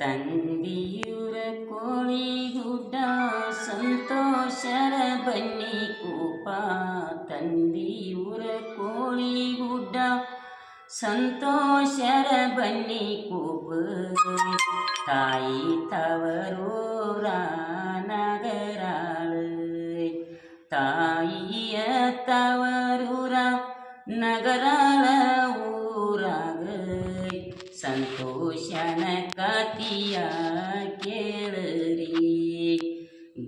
ತಂದಿಯುರ ಕೋಳಿಗುಡ್ಡ ಸಂತೋಷರ ಬನ್ನಿ ಕೂಪ ತಂದಿಯುರ ಕೋಳಿಗುಡ್ಡ ಸಂತೋಷರ ಬನ್ನಿ ಕೂಪ ತಾಯಿ ತವರೂರ ನಗರಾಳು ತಾಯಿಯ ತವರೂರ ನಗರಾಳ ಊರಾಗ ಸಂತೋಷನ ಕತಿಯ ಕೇಳರಿ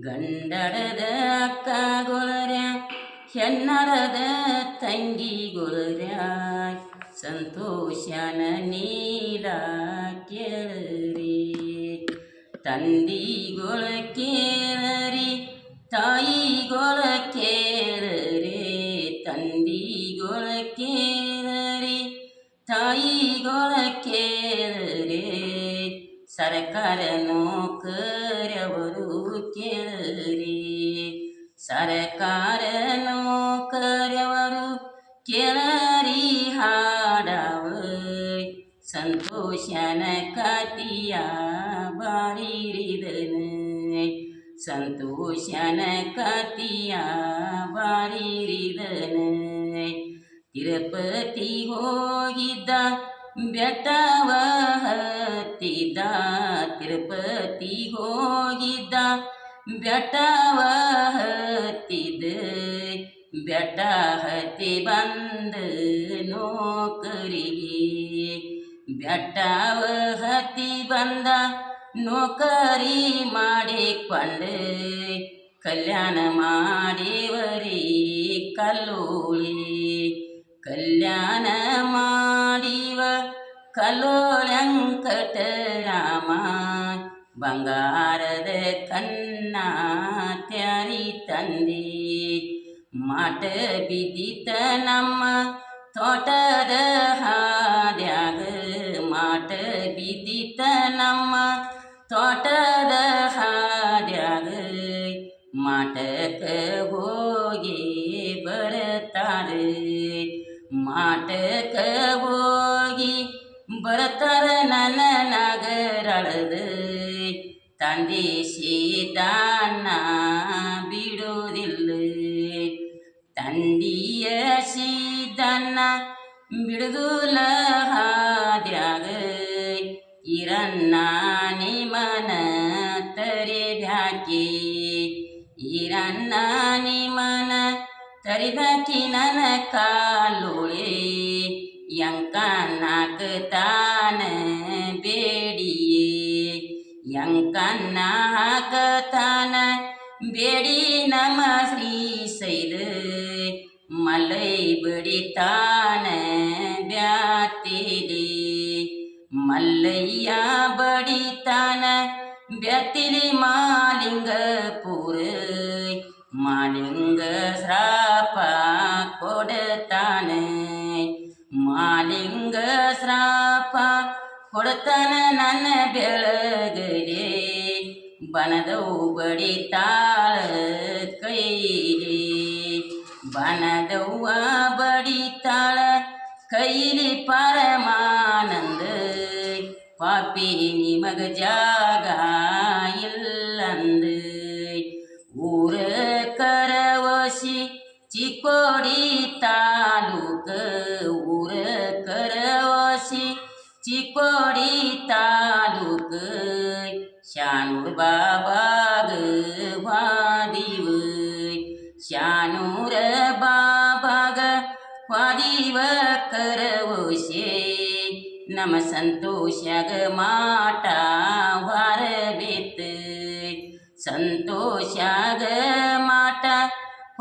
ಗಂಡಡದ ಅಕ್ಕಗೊಳರ ಹೆನ್ನಡದ ತಂಗಿಗೊಳರ ಸಂತೋಷನ ನೀಲ ಕೇಳರಿ ತಂದಿಗೊಳ ಕೇಳರಿ ತಾಯಿಗೊಳ ಕೇಳರಿ ತಂದಿಗೊಳ ಕೇಳ ಸರ್ಕಾರನು ಕರವರು ಕೇಳರಿ ಸರ್ಕಾರನು ಕರವರು ಕೇಳರಿ ಹಾಡವ ಸಂತೋಷನ ಕತಿಯ ಬಾರಿರಿದನು ಸಂತೋಷನ ಕತಿಯ ಬಾರಿರಿದನು ತಿರುಪತಿ ಹೋಗಿದ್ದ ಬೆಟ್ಟ ತಿರುಪತಿ ಹೋಗಿದ್ದ ಬೆಟ್ಟ ಹತ್ತಿದ ಬೆಟ್ಟ ಹತ್ತಿ ಬಂದ ನೌಕರಿಗೆ ಬೆಟ್ಟವ ಬಂದ ನೌಕರಿ ಮಾಡಿಕೊಂಡು ಕಲ್ಯಾಣ ಮಾಡಿವರಿ ಕಲ್ಲೋಳಿ ಕಲ್ಯಾಣ ಮಾಡಿ ಕಲೋ ಬಂಗಾರದ ಕನ್ನ ತ್ಯಾರಿ ತಂದಿ ಮಾಟ ಬಿದ್ದಿತ ನಮ್ಮ ತೋಟದ ಹಾದ್ಯಾಗ ಮಾಟ ಬಿದ್ದಿತ ನಮ್ಮ ತೋಟದ ಹಾದ್ಯಾಗ ಮಾಟಕ ಹೋಗಿ ಬರತಾರೆ ಮಾಟಕ ಹೋಗಿ ಬರತಾರ ನನ್ನ ನಗರಳದು ತಂದೀಶಿ ದಾನ ಬಿಡುವುದಿಲ್ಲ ತಂದಿಯ ಸೀದನ್ನ ಬಿಡುದಿಲ್ಲ ಹಾದ್ಯಾಗ ಇರನ್ನ ನಿಮನ ತರಿ ಬ್ಯಾಕಿ ಇರನ್ನ ನಿಮನ ತರಿದಾಕಿ ನನ್ನ ಕಾಲು கண்ணாக தான பேடி நம ஸ்ரீ மலை பிடித்தான வியாத்திலே மல்லையா படித்தான வியத்திலே மாலிங்க பூரு மாலிங்க சிராப்பா கொடுத்தான மாலிங்க சிராப்பா கொடுத்தான ನನ್ನ ಬೆಳಗಲೇ બનદૌ બડી તાળ કૈલે બનદૌવા બડી તાળ કૈલે ಪರಮಾನಂದ ಪಾಪಿ ನಿಮಗ ಜಾಗ ಇಲ್ಲಂದ ಊರ ഷാനൂർ ബാബാഗ് വാദിവ് ഷാനൂർ ബാബാഗ് വാദിവ കരവുശേ നമ സന്തോഷക മാട്ട വരവിത്ത് സന്തോഷക മാട്ട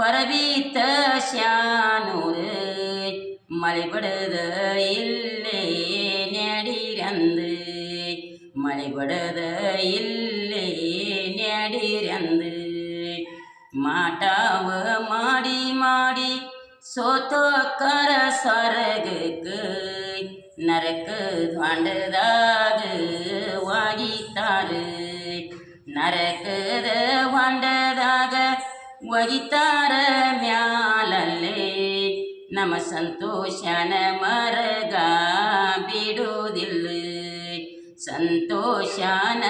വരവിത്ത ഷാനൂർ മലപിടുത ഇല്ലേ നെടിരന്ത് மழைபடுத இல்லை நெடிறந்து மாட்டாவ மாடி மாடி சோத்தோக்கர சரகுக்கு நரக்கு வாண்டதாகு வாகித்தாரு நரக்குத வாண்டதாக வகித்தார ಮ್ಯಾಲಲ್ಲೇ நம சந்தோஷன மாதிரி ಸಂತೋಷಾನ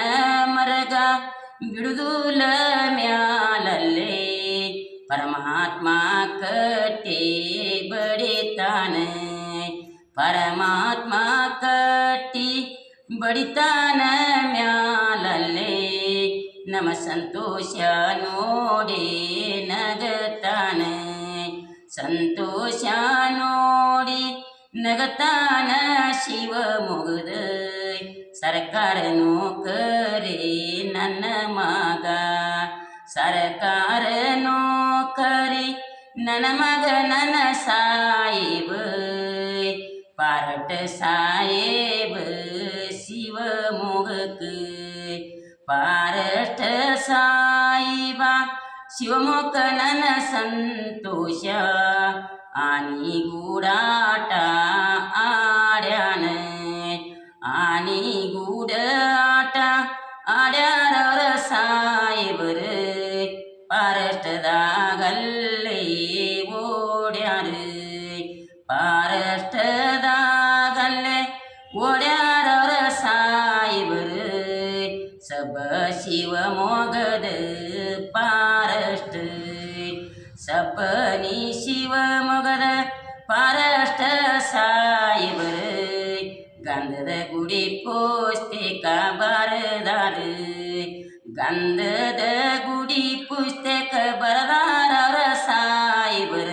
ಮರಗ ಬಿಡುದುಲ ಮ್ಯಾಲಲ್ಲೇ ಪರಮಾತ್ಮ ಕಟ್ಟಿ ಬಡಿತಾನೆ ಪರಮಾತ್ಮ ಕಟ್ಟಿ ಬಡಿತಾನ ಮ್ಯಾಲಲ್ಲೇ ನಮ್ಮ ಸಂತೋಷ ನೋಡಿ ನಗತಾನೆ ಸಂತೋಷ ನೋಡಿ ನಗತಾನ ಶಿವ ಮುಗುದ સરકાર કરી નન માગા સરકાર કરી નન મગ નન સાહેબ પારટ સાહેબ શિવ મોહક પારટ સાહેબા ಶಿವಮೊಗ್ಗ ನನ್ನ ಸಂತೋಷ ಆನಿ ಗೂಡಾಟ ಆಡ್ಯಾನ நானே கூட ஆட்டா ஆடாரவர சாயவரு പാരഷ്ടതാകല്ലേ ഓടാറ് പാരഷ്ടതാകല്ലേ ഓടാറവര സായവര് സബ ശിവമോഗത് പാരഷ്ട് സപനി ശിവമോഗത പാരഷ്ട സ पोसते का बरदार द गुडी पुस्ते खबरदार बरदार रसाईवर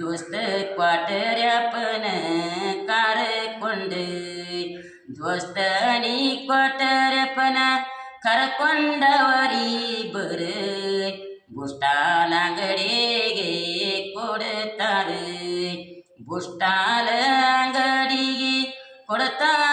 दोस्त क्वाटऱ्या पण कार कोंड दोस्त आणि क्वाटऱ्या पण खरकोंडावरी बर बुष्टा लागडे गे कोडतार बुष्टाल अंगडी ಕೊಡತಾ